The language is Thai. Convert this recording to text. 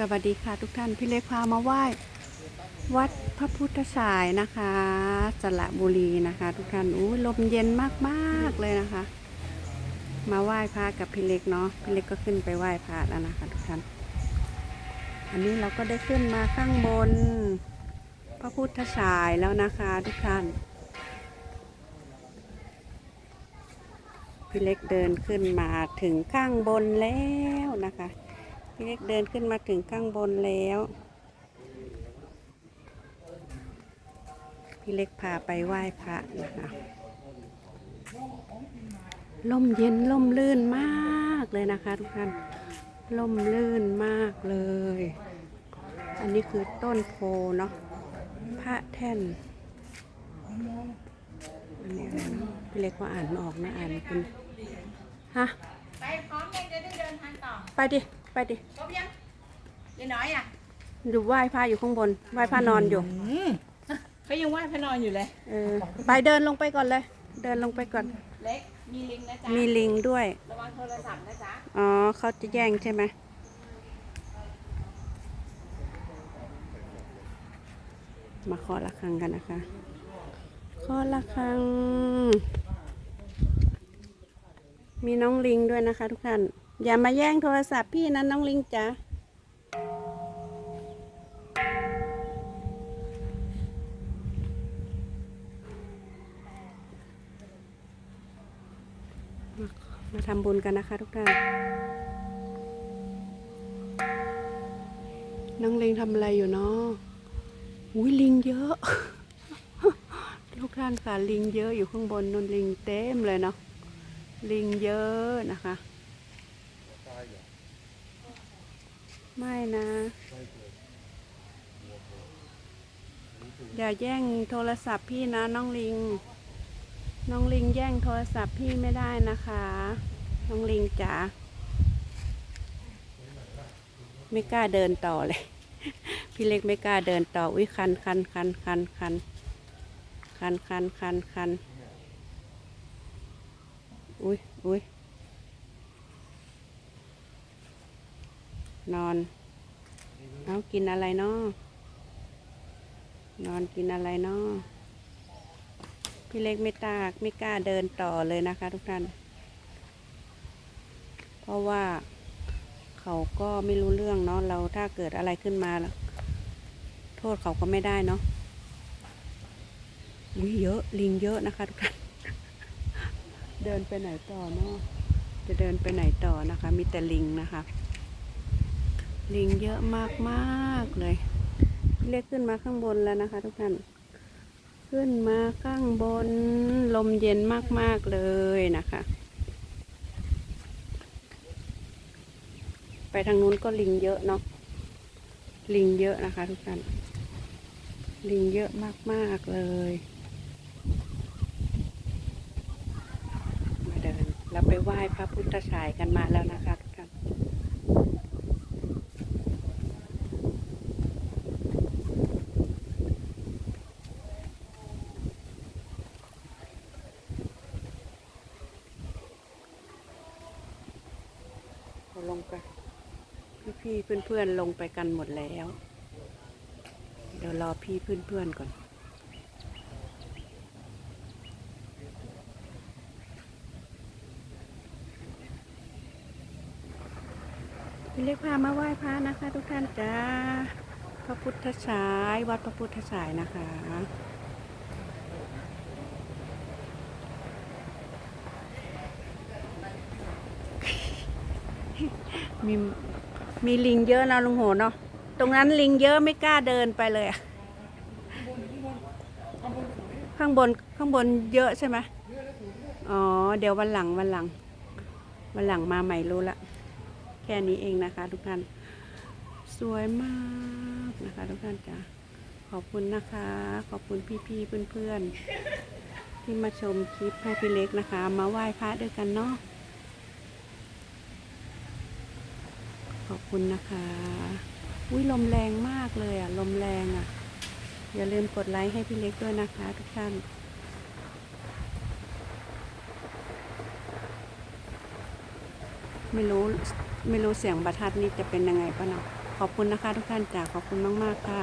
สวัสดีค่ะทุกท่านพี่เล็กพามาไหว้วัดพระพุทธฉายนะคะสระบุรีนะคะ ทุกท่านอู้ลมเย็นมากๆเลยนะคะ มาไหว้พระกับพี่เล็กเนาะพี่เล็กก็ขึ้นไปไหว้พระแล้วนะคะ ทุกท่าน อันนี้เราก็ได้ขึ้นมาข้างบน พระพุทธฉายแล้วนะคะ ทุกท่านพี่เล็กเดินขึ้นมาถึงข้างบนแล้วนะคะ พี่เล็กเดินขึ้นมาถึงข้างบนแล้ว พี่เล็กพาไปไหว้พระนะคะล่มเย็นล่มลื่นมากเลยนะคะทุกท่านล่มลื่นมากเลย อันนี้คือต้นโพเนาะพระแท่นอันนี้อะไรนะพี่เล็กว่าอ่านไม่ออกนะอ่านเป็นฮะไปพร้อมยังจะได้เดินทางต่อไปดิ ไปดิครบยังยายน้อยอะอยู่ไหว้พระอยู่ข้างบนไหว้พระนอนอยู่เขายังไหว้พระนอนอยู่เลย เออ ไปเดินลงไปก่อนเลย เดินลงไปก่อน เล็ก มีลิงนะจ๊ะ มีลิงด้วย ระวังโทรศัพท์นะจ๊ะ อ๋อเขาจะแย่งใช่ไหมมาเคาะระฆังกันนะคะเคาะระฆัง มีน้องลิงด้วยนะคะทุกท่าน อย่ามาแย่งโทรศัพท์พี่นะน้องลิงจ๋ามามาทำบุญกันนะคะทุกท่าน น้องลิงทำอะไรอยู่เนาะอุ้ยลิงเยอะ ทุกท่านค่ะลิงเยอะอยู่ข้างบนนนลิงเต็มเลยเนาะ ลิงเยอะนะคะ ไม่นะ อย่าแย่งโทรศัพท์พี่นะน้องลิง น้องลิงแย่งโทรศัพท์พี่ไม่ได้นะคะ น้องลิงจ๋าไม่กล้าเดินต่อเลย พี่เล็กไม่กล้าเดินต่ออุ้ยคันคันคันคันคันคันคันคันคันอุ้ยอุ้ย นอน เอากินอะไรเนาะนอนกินอะไรเนาะพี่เล็กไม่ตากไม่กล้าเดินต่อเลยนะคะ ทุกท่าน เพราะว่าเขาก็ไม่รู้เรื่องเนาะเราถ้าเกิดอะไรขึ้นมาแล้วโทษเขาก็ไม่ได้เนาะอุ้ยเยอะลิงเยอะนะคะทุกท่านเดินไปไหนต่อเนาะจะเดินไปไหนต่อนะคะ มีแต่ลิงนะคะ ลิงเยอะมากมากเลย เรียกขึ้นมาข้างบนแล้วนะคะ ทุกท่าน ขึ้นมาข้างบน ลมเย็นมากๆเลยนะคะ ไปทางนู้นก็ลิงเยอะเนาะ ลิงเยอะนะคะ ทุกท่าน ลิงเยอะมากๆเลย มาเดิน เราไปไหว้พระพุทธฉายกันมาแล้วนะคะทุกท่าน เราลงไป พี่เพื่อนๆลงไปกันหมดแล้ว เดี๋ยวรอพี่เพื่อนๆก่อนพี่เล็กพามาไหว้พระนะคะ ทุกท่านจ้าพระพุทธฉายวัดพระพุทธฉายนะคะมี มีลิงเยอะนะลุงโหเนาะตรงนั้นลิงเยอะไม่กล้าเดินไปเลยข้างบนข้างบนเยอะใช่ไหมอ๋อ เดี๋ยววันหลังวันหลัง วันหลังมาใหม่รู้ละ แค่นี้เองนะคะ ทุกท่าน สวยมากนะคะ ทุกท่านจ้ะขอบคุณนะคะ ขอบคุณพี่ๆเพื่อนๆที่มาชมคลิปให้พี่เล็กนะคะ มาไหว้พระด้วยกันเนาะ ขอบคุณนะคะอุ้ยลมแรงมากเลยอะ ลมแรงอะ อย่าลืมกดไลค์ให้พี่เล็กด้วยนะคะทุกท่านไม่รู้ไม่รู้เสียงประทัดนี่จะเป็นยังไงป่ะเนาะขอบคุณนะคะทุกท่านจ้าขอบคุณมาก ๆ ค่ะ